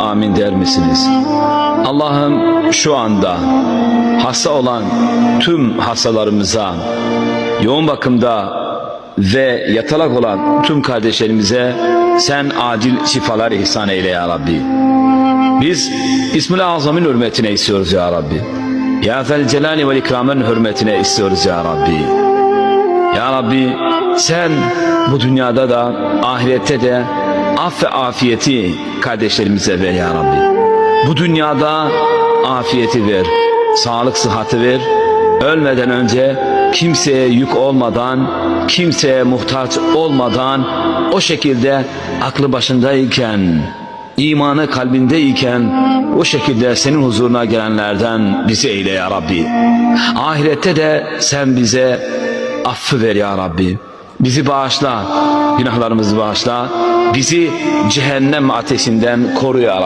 amin der misiniz? Allah'ım şu anda hasta olan tüm hastalarımıza, yoğun bakımda ve yatalak olan tüm kardeşlerimize sen acil şifalar ihsan eyle ya Rabbi. Biz İsmi Azam'ın hürmetine istiyoruz ya Rabbi. Ya Zel Celali ve İkram'ın hürmetine istiyoruz ya Rabbi. Ya Rabbi sen bu dünyada da ahirette de af ve afiyeti kardeşlerimize ver ya Rabbi. Bu dünyada afiyeti ver, sağlık sıhhati ver. Ölmeden önce kimseye yük olmadan, kimseye muhtaç olmadan o şekilde aklı başındayken, imanı kalbindeyken o şekilde senin huzuruna gelenlerden bizi eyle ya Rabbi. Ahirette de sen bize affı ver ya Rabbi. Bizi bağışla, günahlarımızı bağışla. Bizi cehennem ateşinden koru ya Rabbi.